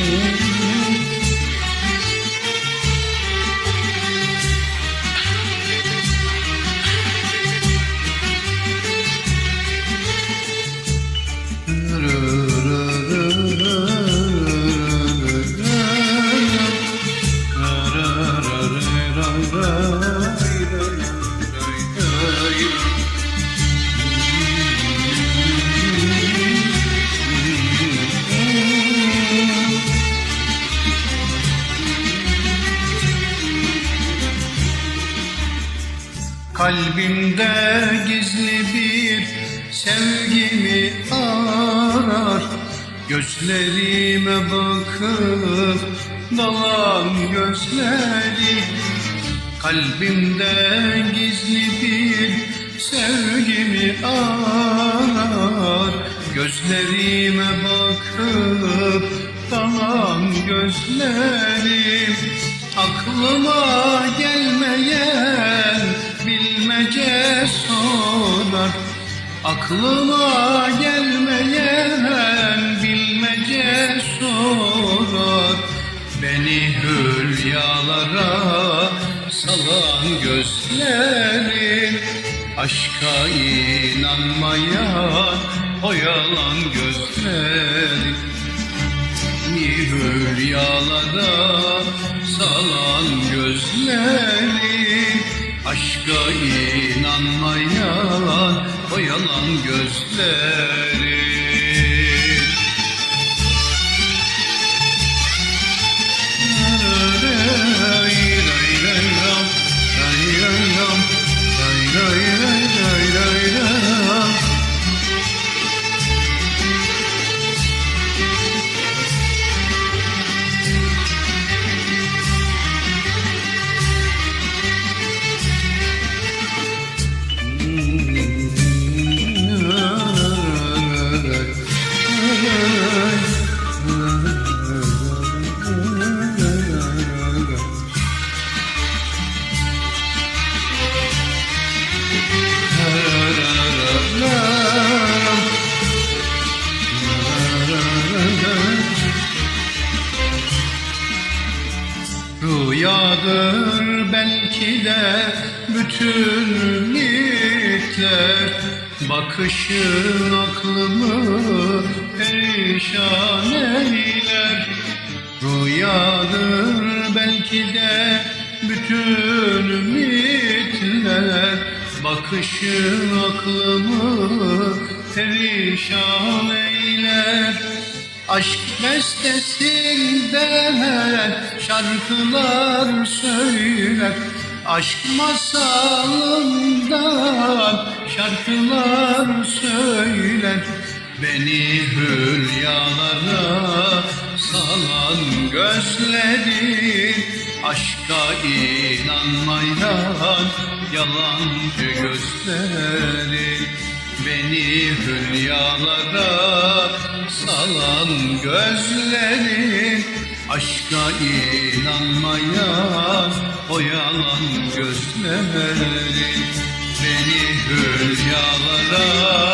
you. Kalbimde gizli bir sevgimi arar. Gözlerime bakıp dalan gözleri. Kalbimde gizli bir sevgimi arar. Gözlerime bakıp dalan gözlerim Aklıma gelmeyen bilmece sorar Aklıma gelmeyen bilmece sorar. Beni hülyalara salan gözlerim Aşka inanmayan o yalan gözlerim Hülyalara salan gözlerim Aşka inanmayan o yalan gözlerim Rüyadır belki de bütün ümitler Bakışın aklımı perişan eyler. Rüyadır belki de bütün ümitler Bakışın aklımı perişan eyler Aşk bestesinden şarkılar söyler. Aşk masalından şarkılar söyler. Beni hülyalara salan gözleri Aşka inanmayan yalancı gözleri Beni hülyalara salan gözleri Aşka inanmayan o yalan gözleri Beni hülyalara